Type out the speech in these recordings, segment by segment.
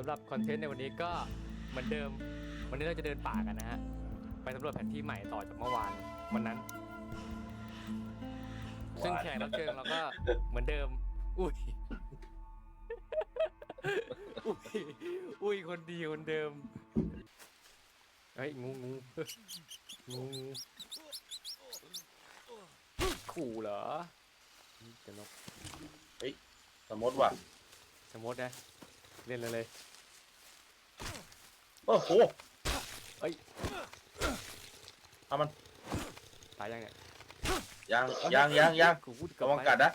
สำหรับคอนเทนต์ในวันนี้ก็เหมือนเดิม วันนี้เราจะเดินป่ากันนะฮะ ไปสำรวจแผนที่ใหม่ต่อจากเมื่อวานวันนั้น ซึ่งแขกรับเชิญเราก็เหมือนเดิม อุ้ย อุ้ย อุ้ยคนดีคนเดิมเฮ้ยงูงูงูงูขู่เหรอนี่จะนกสมมติว่า สมมตินะ เล่นเลยเลยโอ้โหเอ้ยเอามันตายยังเนี่ยยางยางยางยางกูพูดระวังกัดนะ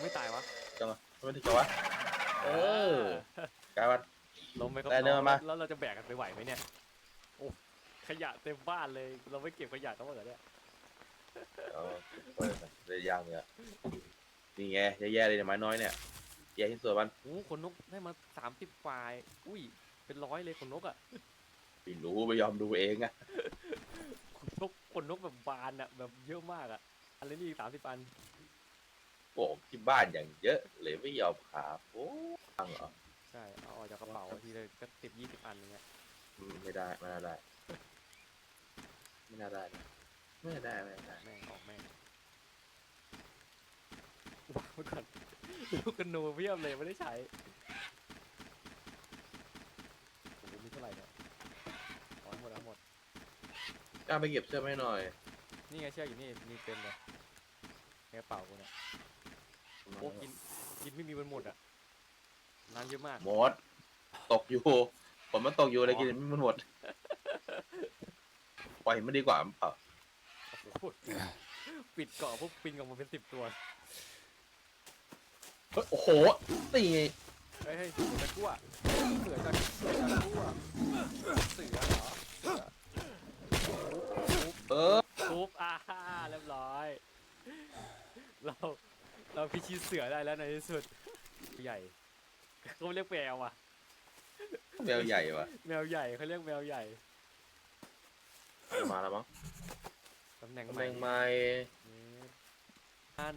ไม่ตายวะจังหวะไม่ถึงจังหวะเออกลายว่าล้มไหมครับได้เดินองมาแล้วเราจะแบกกันไปไหวไหมเนี่ยโอ้ขยะเต็มบ้านเลยเราไม่เก็บขยะต้องเหรอเนี่ยเออเปิดเลยยางเนี่ยนี่ไงแย่ๆเลยเนี่ยไม้น้อยเนี่ย แย่ที่สุดมันโอ้ขนนกได้มาสามสิบฝ่ายอุ้ย เป็นร้อยเลยขนนกอะไม่รู้ไม่ยอมดูเองอะขนนกขนนกแบบบานอะ แบบเยอะมากอะ อันนี้สามสิบอันโอ้ที่บ้านอย่างเยอะเลยไม่ยอมขาบโอ้ตังเหรอใช่ เอาออกจากกระเป๋าทีเลยก็สิบยี่สิบอันอย่างเงี้ยอืมไม่ได้ไม่น่าได้ไม่น่าได้นะไม่น่าได้ไม่น่าได้แม่งออกแม่งวางไว้ก่อน ลูกกระนูเพียบเลยไม่ได้ใช้โอ้โหมีเท่าไหร่เนี่ยเอาหมดเอาหมด กล้าไปเก็บเสื้อมาให้หน่อยนี่ไงเชือกอยู่นี่มีเต็มเลยในกระเป๋ากูเนี่ยโอ้กินกินไม่มีมันหมดอะน้ำเยอะมาก หมด ตกอยู่ฝนมันตกอยู่เลยกินไม่มันหมดปล่อยมันดีกว่าเปล่า โอ้โหปิดเกาะพวกปิงออกมาเป็นสิบตัว เฮ้ยโอ้โหนี่ไงเฮ้ยเฮ้ยเสือจะกลัวเสือจะเสือจะกลัวเสือเหรอเสือเออปุ๊บอ่าเรียบร้อย เราเราพิชิตเสือได้แล้วในที่สุด ใหญ่เขาเรียกแมวอะ แมวใหญ่ว่ะแมวใหญ่เขาเรียกแมวใหญ่มาแล้วมั้งตำแหน่งตำใหแหม่น่งใหม่นี่อัน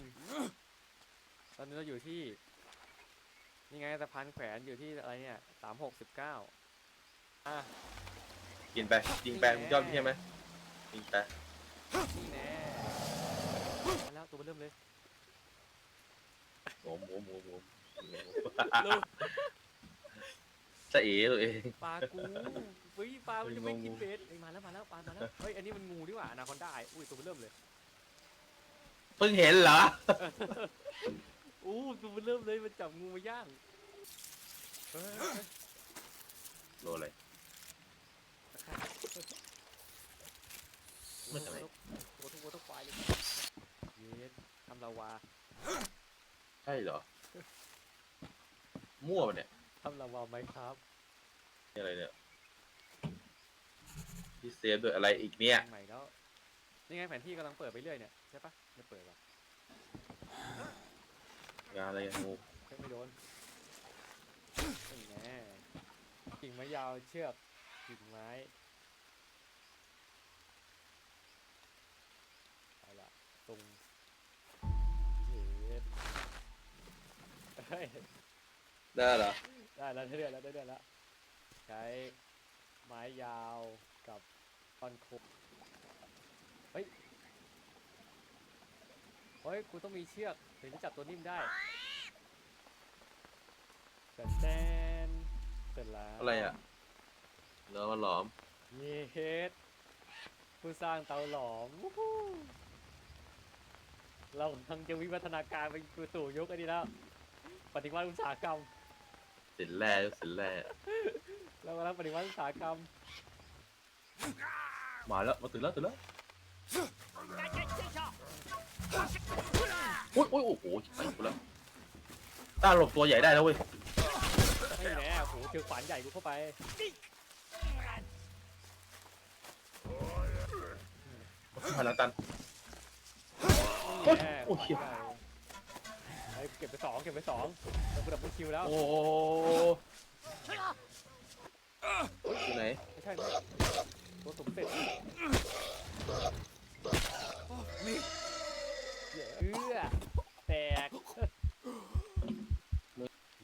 ตอนนี้เราอยู่ที่ นี่ไงสะพานแขวนอยู่ที่อะไรเนี่ยสามหกสิบเก้าอะ กินไปยิงไปมึงชอบใช่ไหมยิงไปนี่แน่มาแล้วตัวมันเริ่มเลยหมูหมูหมูหมูหมูลูกสะเอ๋ตัวเอง ปลากูเฮ้ยปลามันจะไม่กินงูเบสเอ้ยมาแล้วมาแล้วปลามาแล้วเฮ้ยอันนี้มันงูดีกว่าอนาคอนได้อุ้ยตัวมันเริ่มเลย เพิ่งเห็นเหรอ อู้ตัวมันเริ่มเลยมันจับงูมาย่างเฮ้ยเฮ้ยโลอะไรไม่ทำไมตัวทุกตัวทุกควายเลยเย็ดทำลาวาใช่เหรอ มั่วปะเนี่ยทำลาวาไหมครับนี่อะไรเนี่ยที่เซฟด้วยอะไรอีกเนี่ย ใหม่แล้ว นี่ไงแผนที่กำลังเปิดไปเรื่อยเนี่ยใช่ปะไม่เปิดหรอก งานอะไรกันงูเพิ่งไม่โดนนี่แน่กิ่งไม้ยาวเชือกกิ่งไม้เอาละตรงเย็ดเฮ้ยได้เหรอได้แล้วได้เรื่อยแล้วได้เรื่อยแล้วใช้ไม้ยาวกับตอนคบเฮ้ยเฮ้ยกูต้องมีเชือกถึงจะจับตัวนิ่มได้แต่แตนเสร็จแล้วอะไรอะเรือมาหลอมเย็ดผู้สร้างเตาหลอมวู้ฮู้เรากำลังจะวิวัฒนาการไปสู่ยุคอันนี้แล้ว ปฏิวัติอุตสาหกรรม สินแร่สินแร่เรากำลังปฏิวัติอุตสาหกรรมมาแล้วมาถึงแล้วถึงแล้ว อุ้ยอุ้ยโอ้โหไปกูแล้วต้าหลบตัวใหญ่ได้แล้วเว้ยไม่แน่โอ้โหเจอขวานใหญ่กูเข้าไปพลังตันไม่แน่โอ้ย ขวานใหญ่ไอ้เก็บไปสองเก็บไปสองแล้วกูดับเบิลคิวแล้ว โอ้โหอยู่ไหนไม่ใช่ไม่ตัวสมเสร็จ เอื้อแตก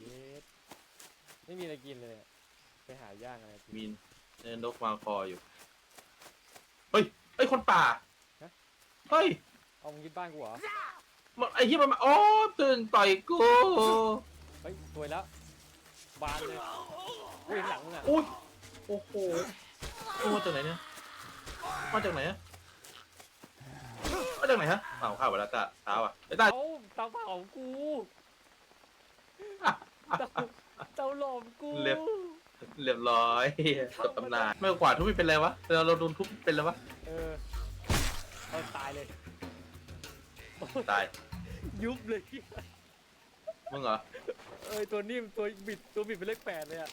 เย็ดไม่มีอะไรกินเลยอะไปหาย่างอะไรกิน มีเนินนกวางคออยู่ เฮ้ยเฮ้ย คนป่า ฮะ เฮ้ยเอามึงคิดบ้านกูเหรอมันไอ้ที่มันมาโอ้ตื่นต่อยกูเฮ้ยสวยแล้วบานเลยกูเห็นหลังมึงอะอุ้ยโอ้โหเอามาจากไหนเนี่ย มาจากไหนอะ มาจากไหนฮะอ้าวข้าวไปแล้วตาเท้าอะไอ้ตาเอ้าเตาเผากูเตาเตาหลอมกูเรียบ เรียบร้อยจบตำนานไม่กวาทุบไม่เป็นไรวะเราเราโดนทุบเป็นไรวะเออเอาตายเลยตายยุบเลยมึงเหรอเอ้ยตัวนิ่มตัวบิดตัวบิดเป็นเลขแปดเลยอะ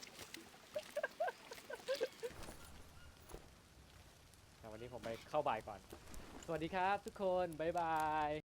อ่วันนี้ผมไปเข้าบ่ายก่อน วัสดีครับทุกคน บ๊ายบาย